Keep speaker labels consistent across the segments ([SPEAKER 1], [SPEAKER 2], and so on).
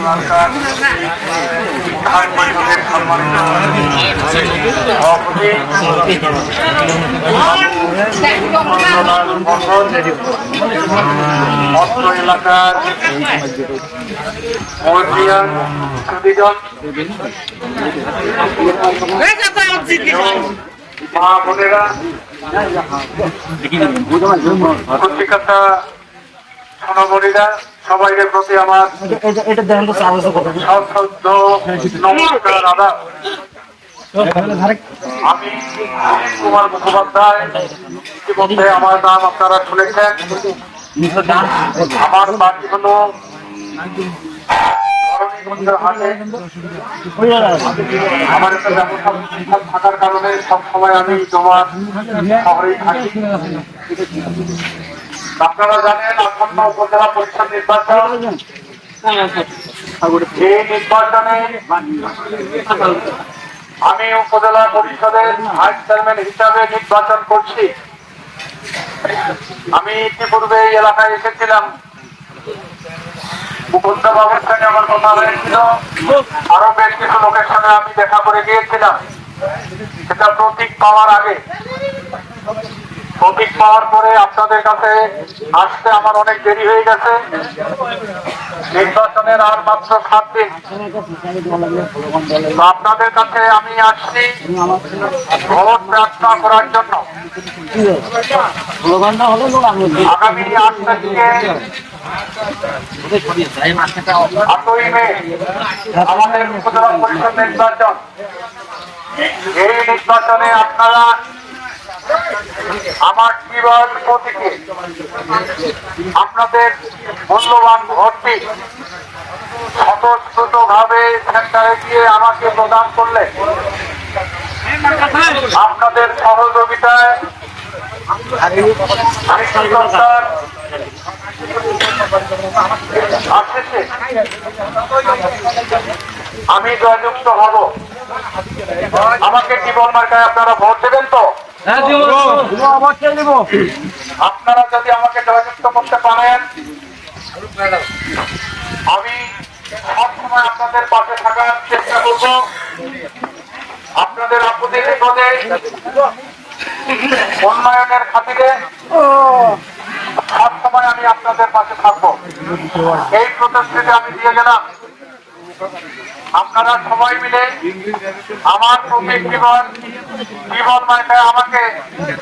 [SPEAKER 1] বিধান পরিষদের সম্মানিত সভাপতি অত্র এলাকার মন্ত্রিয়ান সুদীজন মা বোনেরা পত্রিকাটা সোনামণিরা সবাইকে প্রতি আমার।
[SPEAKER 2] এটা দেখেন তো চার
[SPEAKER 1] সশ্রদ্ধ নমস্কার আদাব আমি কুমার মুখোপাধ্যায়। ইতিমধ্যে আমার নাম আপনারা শুনেছেন। আমার বাড়ি হলো আমার একটা ব্যবসা থাকার কারণে সবসময় আমি তোমার শহরেই থাকি। আপনারা জানেন উপজেলা পরিষদ নির্বাচন। আমি উপজেলা পরিষদের ভাইস চেয়ারম্যান হিসাবে নির্বাচন করছি। আমি ইতিপূর্বে এই এলাকায় এসেছিলাম। উপজেলা আমার কথা হয়েছিল। আরও বেশ কিছু লোকের সঙ্গে আমি দেখা করে গিয়েছিলাম। সেটা প্রতীক পাওয়ার আগে। প্রতীক পাওয়ার পরে আপনাদের কাছে আসতে আমার অনেক দেরি হয়ে গেছে। নির্বাচনের আর মাত্র সাত দিন। আপনাদের কাছে আমি আসছি ভোট প্রার্থনা করার জন্য। আগামী আট তারিখে আটই মে আমাদের উপজেলা পরিষদ নির্বাচন। এই নির্বাচনে আপনারা আমার জীবন প্রতীকে। আপনাদের মূল্যবান ভোটটি স্বতঃস্ফূর্ত ভাবে সেন্টারে গিয়ে আমাকে প্রদান করলে আপনাদের সহযোগিতায় আমি জয়যুক্ত হব। আমাকে জীবন মার্কায় আপনারা ভোট দেবেন তো? আপনারা যদি আমাকে জয়যুক্ত করতে পারেন, আমি সবসময় আপনাদের পাশে থাকার চেষ্টা করব। আপনাদের আপদে বিপদে, উন্নয়নের খাতিরে সবসময় আমি আপনাদের পাশে থাকব। এই প্রতিশ্রুতি আমি দিয়ে গেলাম। আপনারা সবাই মিলে আমার প্রতীক জীবন জীবন মার্কায় আমাকে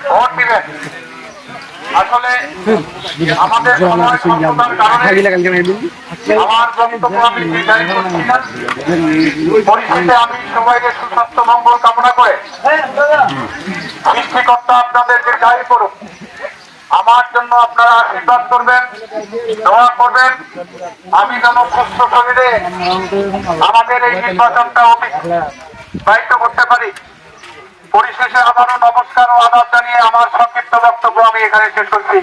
[SPEAKER 1] ভোট দিবেন। আসলে আমাদের আমার বক্তব্য আমি আমি সবাইকে সুস্বাস্থ্য, মঙ্গল কামনা করে সৃষ্টিকর্তা আপনাদের দীর্ঘায়ু করুক আমার জন্য আপনারা আশীর্বাদ করবেন, দোয়া করবেন। আমি যেন সুস্থ শরীরে আমাদের এই নির্বাচনটা দায়িত্ব করতে পারি। পরিশেষে আবারও নমস্কার ও আদাব জানিয়ে আমার সংক্ষিপ্ত বক্তব্য আমি এখানে শেষ করছি।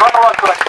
[SPEAKER 1] ধন্যবাদ।